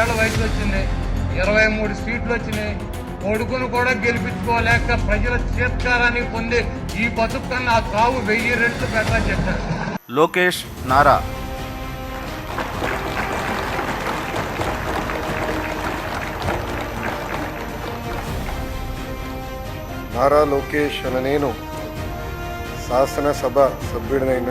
ఏళ్ళ వయసు వచ్చింది. ఇరవై మూడు సీట్లు వచ్చినాయి. కొడుకును కూడా గెలిపించుకోలేక ప్రజల చేత్కారాన్ని పొంది ఈ బతుకు కన్నా ఆ కావు వెయ్యి రెట్లు పెట్టని చెప్పారు. లోకేష్ నారా. నారా లోకేష్ అన నేను శాసనసభ సభ్యుడినైన.